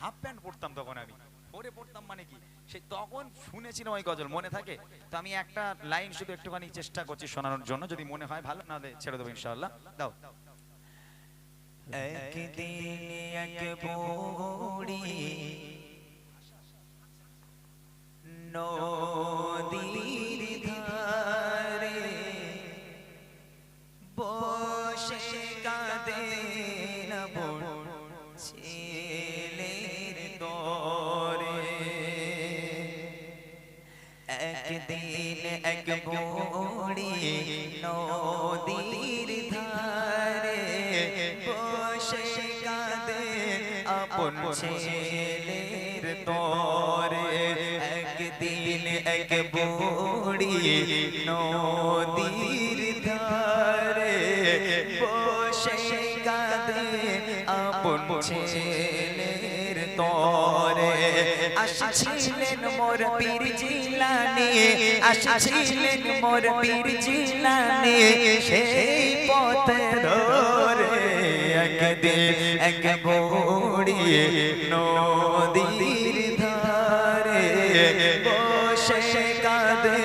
Half pant পরতাম তখন আমি। পরে পড়তাম মানে কি? সেই তখন শুনেছিলাম ওই গজল, মনে থাকে? তো আমি একটা লাইন শুধু একটুখানি চেষ্টা করছি শোনানোর জন্য, যদি মনে হয় ভালো না ছেড়ে দেবো ইনশাল্লাহ দাও। একদিন এক বুড়ি একদিন এক বুড়ি নদীর ধারে বসে কাঁদে আপন ছেলের তরে একদিন এক বুড়ি নদীর ধারে বসে কাঁদে আপন ছেলের তরে। আসছিলেন মোর পীর জিলানি আসছিলেন মোর পীর জিলানি সেই পথে ধরে একদিন এক বুড়ি নদীর ধারে বসে কাঁদে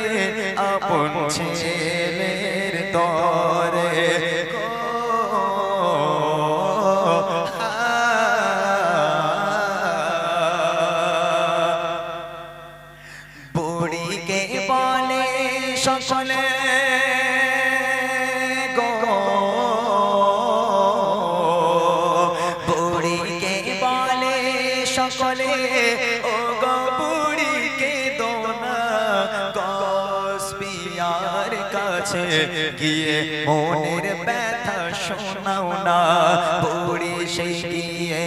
আপন ছেলের তরে সকলে ও গো বুড়িকে দোনা গস পিয়ার কাছে গিয়ে মনের ব্যথা শোনাও না। বুড়ি সে গিয়ে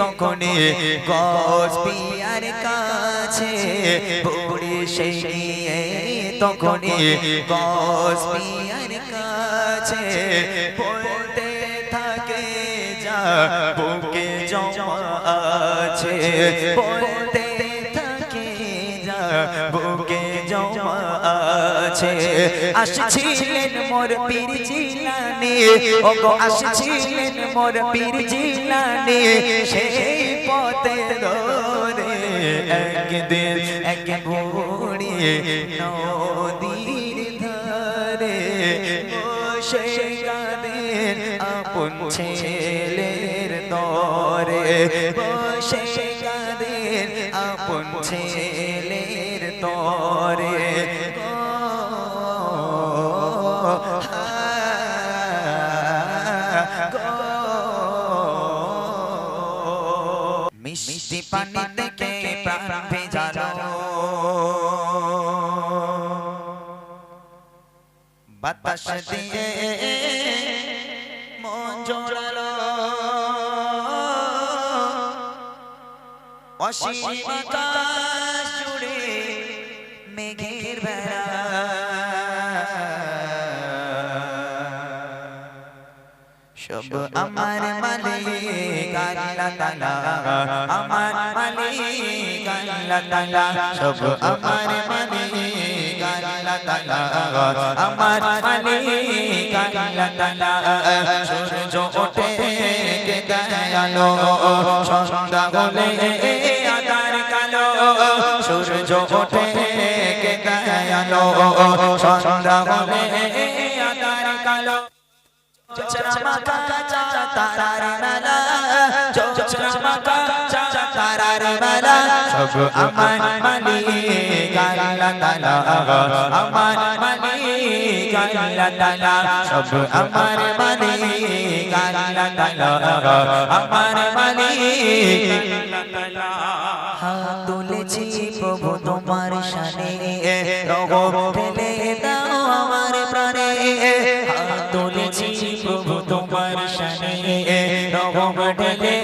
তখনই গস পিয়ার কাছে বুড়ি সে গিয়ে তখনই গস পিয়ার কাছে বলতে থাকে, যা আছে বলতে থাকে যা, বুকে জমা আছে। আসছিলেন মোর পীর জিলানি ও গো আসছিলেন মোর পীর জিলানি, সেই পথে ধরে একদিন এক বুড়ি নদীর ধারে বসে কাঁদেন আপন ছেলের তরে বসে কাঁদেন আপন ছেলের তরে। মিষ্টি পানি থেকে প্রাণ ভেজালো বাতাস দিয়ে মন অসীম আকাশ জুড়ে মেঘের বেড়া। সব আমার মালিক আল্লাহ তাআলা, আমার মালিক আল্লাহ তাআলা। সব আমার মালিক আল্লাহ তাআলা, আমার মালিক আল্লাহ তাআলা। সূর্য ওঠে কে দয়ালো, সন্ধ্যা হলে সূর্য ওঠে কে দয়ালো সন্ধ্যা হলে আধার কালো। চমকা তারার মেলা চমকা তারার মেলা। সব আমার মালিক আল্লাহ তাআলা আমার মালিক আল্লাহ তাআলা সব আমার মালিক আল্লাহ তাআলা আমার মালিক আল্লাহ তাআলা রগব ঢেলে দাও আমার প্রাণে হাত তুলেছি প্রভু তোমার শানে রগব ঢেলে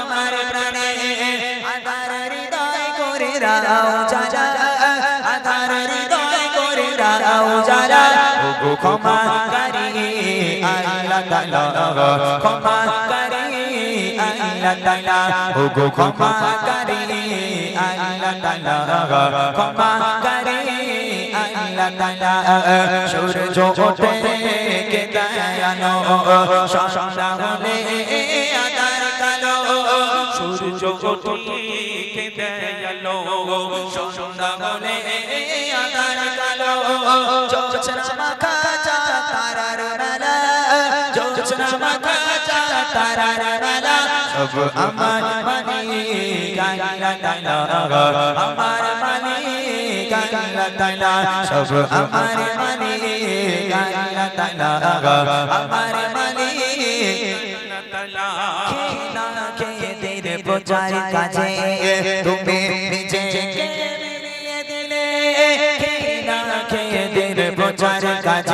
আমার প্রাণে আধার হৃদয় করে রাও যারা আধার হৃদয় করে রাও যারা ওগো ক্ষমা করি আল্লাহ তাআলা ক্ষমা করি আল্লাহ তাআলা ওগো ক্ষমা করি আল্লাহ তাআলা ক্ষমা করি সূর্য ওঠে কে দয়ালো সন্ধ্যা হলে কালো। সূর্য ওঠিকে দেয়ালো সন্ধ্যা বলে আধার কালো। জোছনা মাখা চা তারার মেলা জোছনা মাখা চা তারার মেলা সব আমার মানি গাইলা তাইলা আমার গাইলা তাইলা সব আমার মানি গাইলা তাইলা আমার মানি। খেলা খেদের প্রচার কাজে তুমি নিজে দিলে। প্রচার কাজে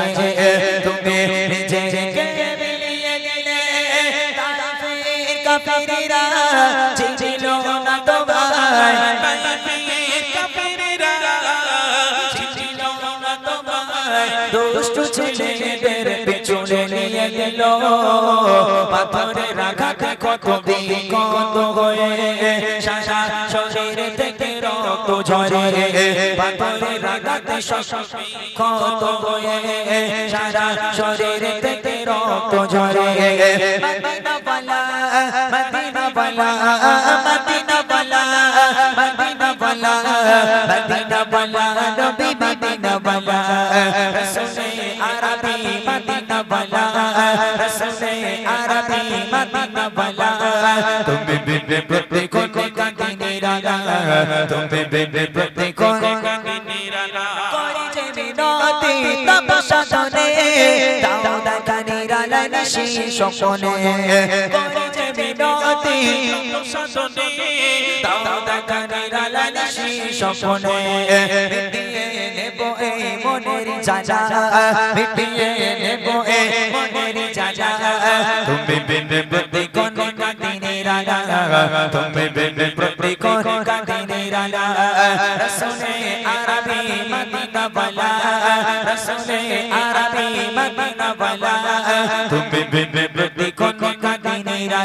দুষ্টু ছেলেদের পিছনে নিয়ে গেল। পাথরে রাখাতে কত বিকত হয়ে সারা শরীর থেকে রক্ত ঝরে। পাথরে রাখাতে কত হয়ে সারা শরীর থেকে রক্ত ঝরে। মদিনা বালা মদিনা বালা মদিনা বালা রসুলে আরবি মদিনা বালা রসুলে আরবি করি যে বিনতি দাউদা কানিরা লালসি স্বপনে মিটিয়ে নেব এই মনের জাজা মিটিয়ে নেব এই মনের জাজা তুমি বিবে প্রত্যেক কাদিনে রাগা, তুমি বিবে প্রত্যেক কাদিনে রাগা। রসুলে আরবি মদিনা বালা, রসুলে আরবি মদিনা বালা। তুমি বিবে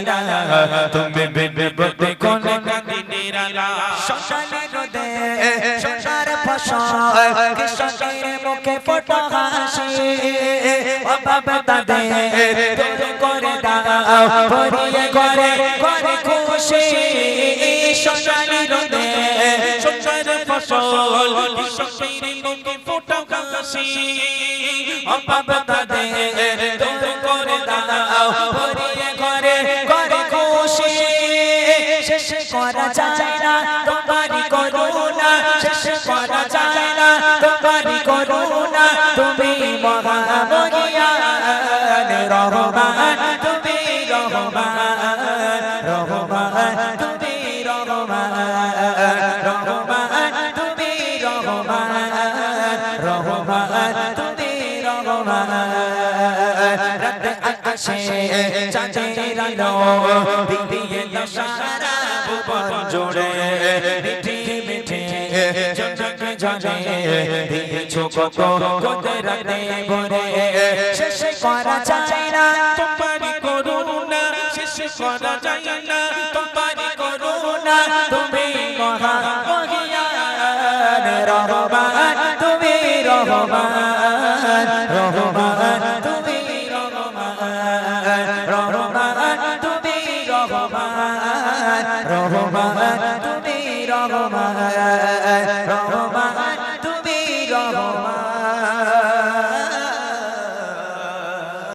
রাগা তুমি বিবে প্রত্যেক কাদিনে রাগা সকালে রোদে সোনার ফসল কৃষকের মুখে ফোটা হাসি অভাব তাদের দূর করে দাও ভরিয়ে করে ঘরে খুশি ফসল কৃষকের মুখে ফোটা হাসি অভাব তাদের দূর করে দাও ভরিয়ে ঘরে ঘরে খুশি শেষ করা যায় না তোমারই করুণা শেষ করা যায় না তোমারই করুণা তুমি মহামহিয়ান, রহমান, তুমি রহমান। রহমান তুমি রহমান রাতে আকাশে চাঁদের আলো দিয়ে সারা ভুবন জুড়ে মিঠি মিঠি চমচক ঝরে দিয়েছ কত কুদরতে ভরে শেষ করা যায় না তোমারি করুণা শেষ করা যায় না তোমারি করুণা তুমি মহা মহিয়ান রহমান রহমান রহমান